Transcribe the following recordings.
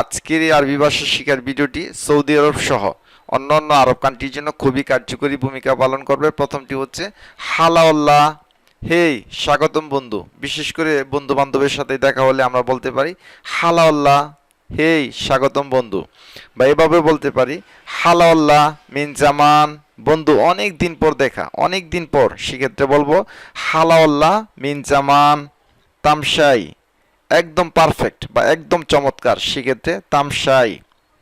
আজকের এই আরবি ভাষা শিকার ভিডিওটি সৌদি আরব সহ অন্যান্য আরব কান্ট্রির জন্য খুবই কার্যকরী ভূমিকা পালন করবে। প্রথমটি হচ্ছে, হালাউল্লাহ। হেই, স্বাগতম বন্ধু। বিশেষ করে বন্ধু বান্ধবের সাথে দেখা হলে আমরা বলতে পারি, হালাউল্লাহ। হেই, স্বাগতম বন্ধু। বা এভাবে বলতে পারি, হালাউল্লাহ মিন জামান। বন্ধু, অনেক দিন পর দেখা, অনেক দিন পর, সেক্ষেত্রে বলব, হালাউল্লাহ মিন জামান। তামসাই একদম পারফেক্ট বা একদম চমৎকার সেক্ষেত্রে তামসাই,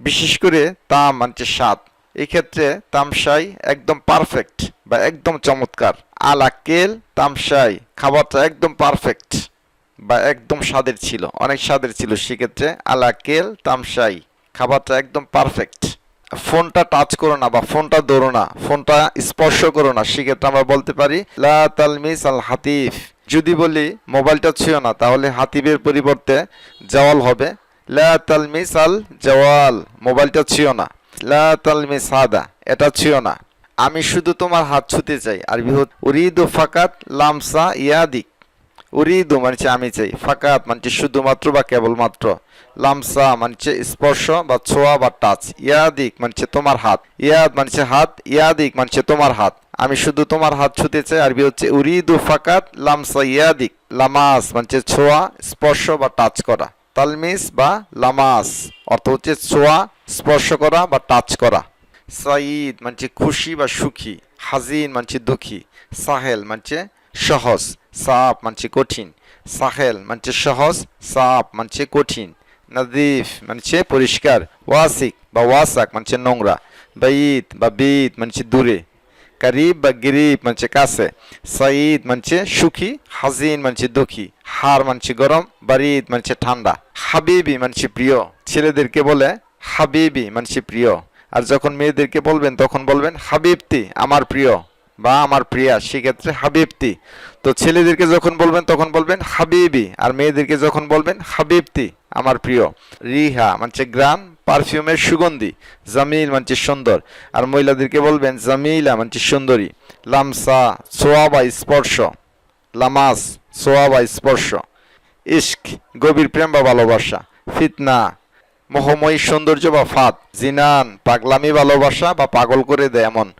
বিশেষ করে তাম মানছে স্বাদ। এই ক্ষেত্রে তামসাই একদম পারফেক্ট বা একদম চমৎকার। আলাকেল তামসাই খাবারটা একদম পারফেক্ট বা একদম স্বাদের ছিল, অনেক স্বাদের ছিল। সেক্ষেত্রে আলা কেল, তামসাই খাবারটা একদম পারফেক্ট ফোনটা টাচ করো না বা ফোনটা ধরো না, ফোনটা স্পর্শ করো না, সেক্ষেত্রে আমরা বলতে পারি, লা তালমিস আল হাতিফ। যদি বলি, মোবাইলটা ছুঁয় না, তাহলে হাতিবের পরিবর্তে জওয়াল হবে। লা আল জওয়াল, মোবাইলটা ছুঁয় না। লা সাদা এটা ছুঁয় না। আমি শুধু তোমার হাত ছুঁতে চাই আর বিহত উরিদ ও ফাকাত লামসা ইয়াদিক। উরিদু মানছে আমি চাই ফাকাত মানছে শুধুমাত্র বা কেবলমাত্র লামসা মানছে স্পর্শ বা ছোঁয়া বা টাচ ইয়াদিক মানছে তোমার হাত ইয়াদ মানছে হাত ইয়াদিক মানছে তোমার হাত আমি শুধু তোমার হাত ছুতে চাই আরবি হচ্ছে উরিদু ফাকাত লামসা ইয়াদিক লামাস মানছে ছোঁয়া স্পর্শ বা টাচ করা তালমিস বা লামাস অর্থ হচ্ছে ছোঁয়া স্পর্শ করা বা টাচ করা সাইদ মানছে খুশি বা সুখী হাজিন মানছে দুঃখী সাহেল মানছে সহজ সাপ মানছে কঠিন সাহেল মানছে সহজ সাপ মানছে কঠিন নদীফ মানছে পরিষ্কার ওয়াসিক বা ওয়াসাক মানছে নোংরা বাইদ বা বিদ মানছে দূরে কারিব বা গরিব মানছে কাছে সাইদ মানছে সুখী হাজিন মানছে দুঃখী হার মানছে গরম বারিদ মানছে ঠান্ডা হাবিবি মানছে প্রিয় ছেলেদেরকে বলে হাবিবি মানছে প্রিয় আর যখন মেয়েদেরকে বলবেন, তখন বলবেন হাবিবতি আমার প্রিয়। বা আমার প্রিয়া, সেক্ষেত্রে হাবিবতি। তো ছেলেদেরকে যখন বলবেন, তখন বলবেন হাবিবি। আর মেয়েদেরকে যখন বলবেন, হাবিবতি, আমার প্রিয়। রিহা, মানছে গ্রাম, পারফিউমের সুগন্ধি। জামিল, মানছে সুন্দর। আর মহিলাদেরকে বলবেন, জামিলা, মানছে সুন্দরী। লামসা ছোয়া বা স্পর্শ। লামাস ছোয়া বা স্পর্শ। ইস্ক গভীর প্রেম বা ভালোবাসা। ফিতনা, মোহময়ী সৌন্দর্য বা ফাঁদ। জিনান, পাগলামি, ভালোবাসা বা পাগল করে দেয় এমন।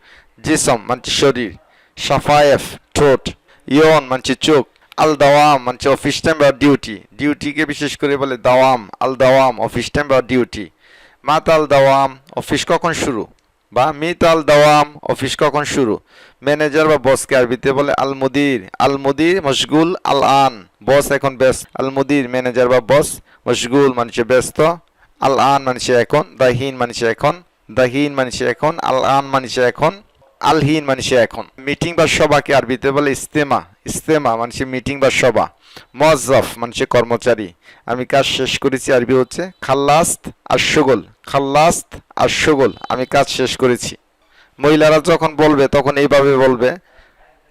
জিসম, মানছে শরীর সাফায়েফ ঠোঁট, ইয়ন, মানছে চোখ আল দাওয়াম মানছে অফিস টাইম বা ডিউটি ডিউটিকে বিশেষ করে বলে দাওয়াম আল দাওয়াম অফিস টাইম বা ডিউটি মাত আল দাওয়াম অফিস কখন শুরু? বা মিত আল দাওয়াম অফিস কখন শুরু? ম্যানেজার বা বসকে আরবিতে বলে আল মুদির আল মুদির মশগুল আল আন বস এখন ব্যস্ত আল মুদির ম্যানেজার বা বস মশগুল মানুষে ব্যস্ত আল আন মানুষে এখন, দাহিন মানুষে এখন, দাহিন মানুষে এখন আল আন মানুষে এখন আলহীন মানুষে এখন। মিটিং বা সভাকে আরবিতে বলে ইস্তেমা ইস্তেমা মানুষে মিটিং বা সভা মজফ মানুষে কর্মচারী। আমি কাজ শেষ করেছি, আরবি হচ্ছে খাল্লাস্ত আর সুগল খাল্লাস্ত আর সুগল আমি কাজ শেষ করেছি। মহিলারা যখন বলবে, তখন এইভাবে বলবে,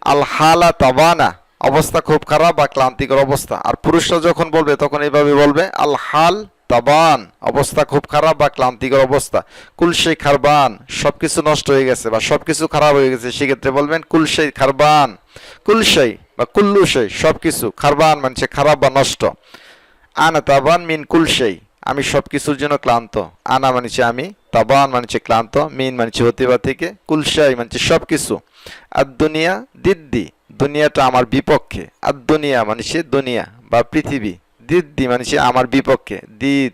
আল হালা তাবানা অবস্থা খুব খারাপ বা ক্লান্তিকর অবস্থা। আর পুরুষরা যখন বলবে, তখন এইভাবে বলবে, আল হাল তাবান, অবস্থা খুব খারাপ বা ক্লান্তিকর অবস্থা। কুলসেই খারবান সব কিছু নষ্ট হয়ে গেছে বা সব কিছু খারাপ হয়ে গেছে, সেক্ষেত্রে বলবেন কুলসেই খারবান। কুলসেই বা কুল্লুশাই সব কিছু খারবান মানছে খারাপ বা নষ্ট। আনা তাবান মিন কুলসেই আমি সব কিছুর জন্য ক্লান্ত। আনা মানছে আমি, তাবান মানছে ক্লান্ত, মিন মানছে হতে বা থেকে কুলসাই মানছে সবকিছু। আর দুনিয়া দিদ্দি, দুনিয়াটা আমার বিপক্ষে। আর দুনিয়া মানছে দুনিয়া বা পৃথিবী। দিদ্দি মানছে আমার বিপক্ষে। দিদ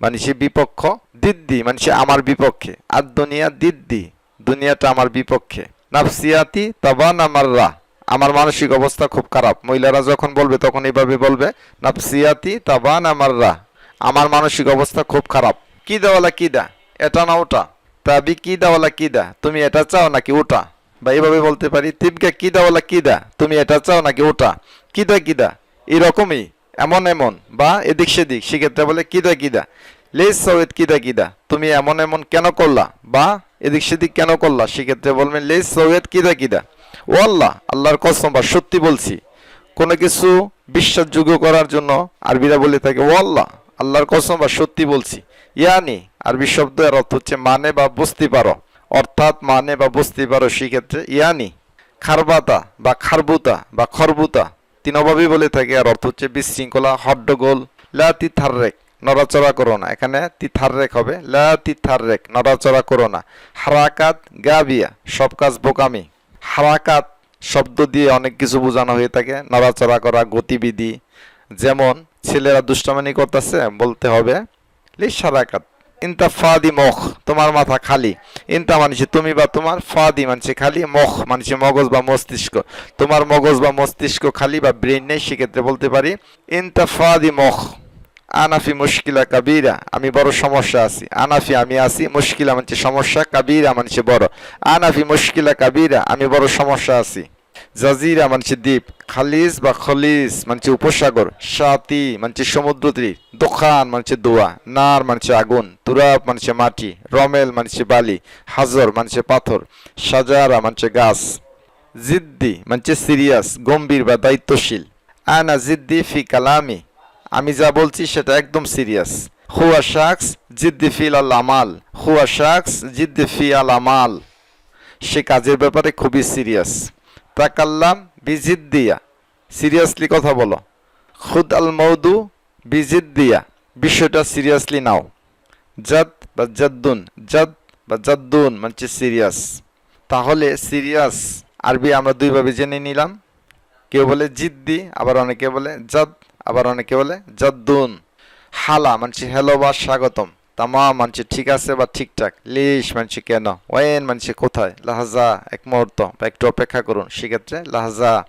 মানছে বিপক্ষ। দিদ্দি মানছে আমার বিপক্ষে। আর দুনিয়া দিদ্দি। দুনিয়াটা আমার বিপক্ষে। নাফসিয়াতি তাবান আমাররা আমার মানসিক অবস্থা খুব খারাপ। মহিলারা যখন বলবে তখন এইভাবে বলবে, নাফসিয়াতি তাবান আমাররা আমার মানসিক অবস্থা খুব খারাপ। কি দেওয়ালা কি দা এটা না ওটা? তাবি কি দেওয়ালা কি দা তুমি এটা চাও নাকি ওটা? বা এইভাবে বলতে পারি তিবকে কি দেওয়ালা কি দা তুমি এটা চাও নাকি ওটা? কি দা কি দা এরকমই। এমন এমন, বা এদিক সেদিক, সেক্ষেত্রে বলে কিদা কিদা লেস সৌয়েদ কিদা কিদা তুমি এমন এমন কেন করলা? বা এদিক সেদিক কেন করলা? সেক্ষেত্রে বলবেন লেস সৌয়েদ কিদা কিদা ও আল্লাহ, আল্লাহর কসম বা সত্যি বলছি, কোনো কিছু বিশ্বাসযোগ্য করার জন্য আরবিরা বলে থাকে, ও আল্লাহ, আল্লাহর কসম বা সত্যি বলছি। ইয়ানি, আরবি শব্দ এর অর্থ হচ্ছে মানে বা বুঝতে পারো। অর্থাৎ মানে বা বুঝতে পারো, সেক্ষেত্রে ইয়ানি, খারবাতা বা খারবুতা বা খরবুতা। তিন অভাবই বলে থাকে, আর অর্থ হচ্ছে বিশৃঙ্খলা হড্ডগোল লাতি থাররেক নড়াচড়া করো না। এখানে রেক হবে। লা রেক নড়াচড়া করো না। হারাকাত, গাবিয়া, সব কাজ বোকামি। হারাকাত শব্দ দিয়ে অনেক কিছু বোঝানো হয়ে থাকে। নড়াচড়া করা গতিবিধি। যেমন, ছেলেরা দুষ্টামানি করতেছে, বলতে হবে লিস হারাকাত ইনতা ফাদি মখ, তোমার মাথা খালি। ইনতা মানছে তুমি বা তোমার ফাদি মানছে খালি, মখ মানছে মগজ বা মস্তিষ্ক। তোমার মগজ বা মস্তিষ্ক খালি বা ব্রেন নেই, সেক্ষেত্রে বলতে পারি, ইনতা ফাদি মখ। আনাফি মুশকিলা কাবিরা, আমি বড় সমস্যা আছি। আনাফি আমি আছি, মুশকিলা মানছে সমস্যা, কাবিরা মানছে বড়। আনাফি মুশকিলা কাবিরা, আমি বড় সমস্যা আছি। জাজিরা মানছে দ্বীপ, খালিজ বা খলিজ মানছে উপসাগর, সাতি মানছে সমুদ্র তীর দোকান মানছে দোয়া, নার মানছে আগুন, তুরাব মানছে মাটি, রমেল মানছে বালি, হাজর মানছে পাথর, সাজারা মানছে গাছ। জিদ্দি মানছে সিরিয়াস, গম্ভীর বা দায়িত্বশীল। আনা জিদ্দি ফি কালামি, আমি যা বলছি সেটা একদম সিরিয়াস। হুয়া শাকস জিদ্দি ফিল আল আমাল, হুয়া শাকস জিদ্দি ফি আল আমাল। সে কাজের ব্যাপারে খুবই সিরিয়াস। তাকাল্লাম বিজিদ দিয়া সিরিয়াসলি কথা বলো। খুদ আল মৌদু বিজিদ দিয়া বিষয়টা সিরিয়াসলি নাও। জাদ বা জাদ্দুন, জাদ বা জাদ্দুন মানে সিরিয়াস। তাহলে সিরিয়াস, আরবি আমরা দুইভাবে জেনে নিলাম। কেউ বলে জিদ্দি, আবার অনেকে বলে জাদ, আবার অনেকে বলে জাদ্দুন। হালা মানছি হ্যালো বা স্বাগতম। তামা মানছি ঠিক আছে বা ঠিকঠাক? লিশ মানছি কেন? ওয়েন মানছি কোথায়? লাহাজা, এক মুহূর্ত বা একটু অপেক্ষা করুন। সেক্ষেত্রে লাহাজা,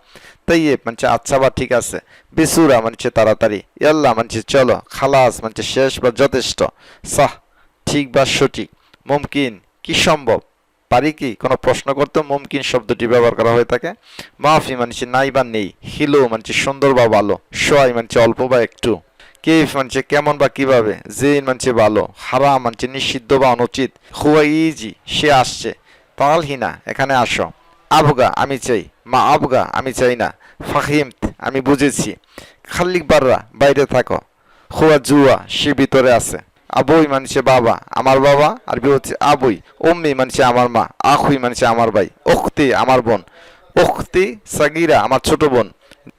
তৈয়েব মানছে আচ্ছা বা ঠিক আছে। বিসুরা মানছে তাড়াতাড়ি। ইয়াল্লা মানছে চলো, খালাস মানছে শেষ বা যথেষ্ট। সাহ, ঠিক বা সঠিক? মুমকিন, কি সম্ভব? পারি কি? কোনো প্রশ্ন করতে মুমকিন শব্দটি ব্যবহার করা হয়ে থাকে। মাফি মানছে নাই বা নেই। হিলো মানছে সুন্দর বা ভালো। সোয়াই মানছে অল্প বা একটু। কেফ মানছে কেমন বা কীভাবে? জেন মানছে ভালো হারা মানছে, নিষিদ্ধ বা অনুচিত। হুয়া ইজি সে আসছে। পালহিনা এখানে আসো। আবগা, আমি চাই। মা আবগা, আমি চাই না। ফাহিম আমি বুঝেছি। খাল্লিক বাররা, বাইরে থাকো। হুয়া জুয়া, সে ভিতরে আছে। আবুই মানছে বাবা, আমার বাবা, আর আরবি হচ্ছে আবুই। অম্মি মানছে আমার মা, আখুই মানছে আমার ভাই। ওখতি আমার বোন। ওখতি সাগিরা, আমার ছোট বোন।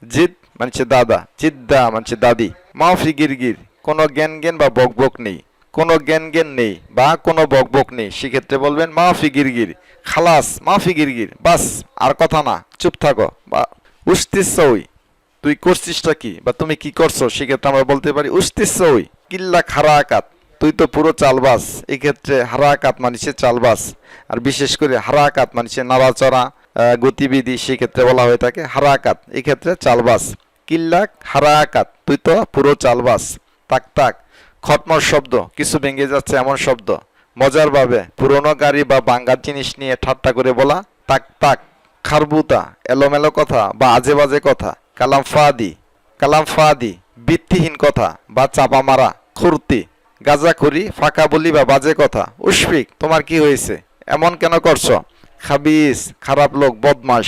জিদ মানছে দাদা, চিদ্দা মানছে দাদি। মাফি গিরগির, কোনো জ্ঞান জ্ঞান বা বক বক নেই। কোনো জ্ঞান জ্ঞান নেই বা কোনো বক বক নেই। সেক্ষেত্রে বলবেন মাফি গিরগির, খালাস মাফি গিরগির, বাস, আর কথা না, চুপ থাকো বা উস্তিসই তুই করছিসটা কি বা তুমি কি করছ? সেক্ষেত্রে আমরা বলতে পারি উস্তিসই কিল্লা খারা আকাত। তুই তো পুরো চালবাস। এক্ষেত্রে ক্ষেত্রে হারা আকাত মানিছে চালবাস। আর বিশেষ করে হারা আকাত মানিছে নাড়াচড়া গতিবিধি, সেক্ষেত্রে বলা হয়ে থাকে হারা আকাত। এই ক্ষেত্রে চালবাস। কিল্লাক হারা আকাত তুই তো পুরো চালবাস তাক তাক, খটমর শব্দ, কিছু ভেঙে যাচ্ছে এমন শব্দ। মজার ভাবে পুরনো গাড়ি বা বাঙ্গার জিনিস নিয়ে ঠাট্টা করে বলা, তাক তাক, খারবুতা, এলোমেলো কথা বা আজে বাজে কথা, কালাম ফাদি কালাম ফাদি, ভিত্তিহীন কথা বা চাপা মারা, খুরতি, গাজাখুরি, ফাঁকা বলি বা বাজে কথা উস্ফিক তোমার কি হয়েছে? এমন কেন করছ? খাবিস, খারাপ লোক, বদমাস,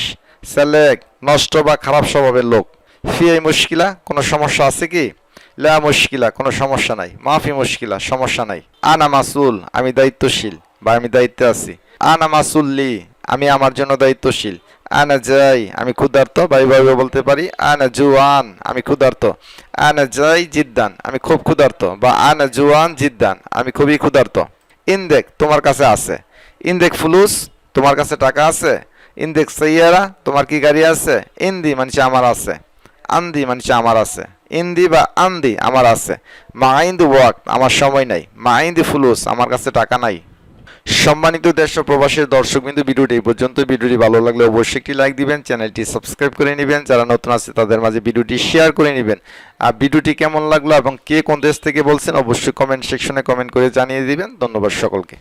সেলেক, নষ্ট বা খারাপ স্বভাবের লোক। ফিয়াই মুশকিলা, কোনো সমস্যা আছে কি? লা মুশকিলা, কোনো সমস্যা নাই। মাফি মুশকিলা, সমস্যা নাই। আনা মাসুল, আমি দায়িত্বশীল, বা আমি দায়িত্বে আছি। আনা মাসুল্লি, আমি আমার জন্য দায়িত্বশীল। আনা যাই, আমি ক্ষুধার্ত, বা এইভাবে বলতে পারি। আনা জুয়ান, আমি ক্ষুধার্ত। আনা যাই, জিদ্দান, আমি খুব ক্ষুধার্ত। বা আনা জুয়ান, জিদ্দান, আমি খুবই ক্ষুধার্ত। ইন্দেক তোমার কাছে আছে। ইন্দেক ফুলুস, তোমার কাছে টাকা আছে। ইনদেক সাইয়ারা তোমার কি গাড়ি আছে? ইন্দি মানে আমার আছে। আন্দি মানে আমার আছে। ইন্দি বা আন্দি আমার আছে। মা ওয়াক, আমার সময় নাই। মা ইন্দি ফুলুস, আমার কাছে টাকা নাই। সম্মানিত দেশ ও প্রবাসের দর্শক বিন্দু, ভিডিওটি এই পর্যন্ত। ভিডিওটি ভালো লাগলে অবশ্যই একটি লাইক দিবেন, চ্যানেলটি সাবস্ক্রাইব করে নেবেন। যারা নতুন আছে, তাদের মাঝে ভিডিওটি শেয়ার করে নেবেন। আর ভিডিওটি কেমন লাগল এবং কে কোন দেশ থেকে বলছেন, অবশ্যই কমেন্ট সেকশনে কমেন্ট করে জানিয়ে দিবেন। ধন্যবাদ সকলকে।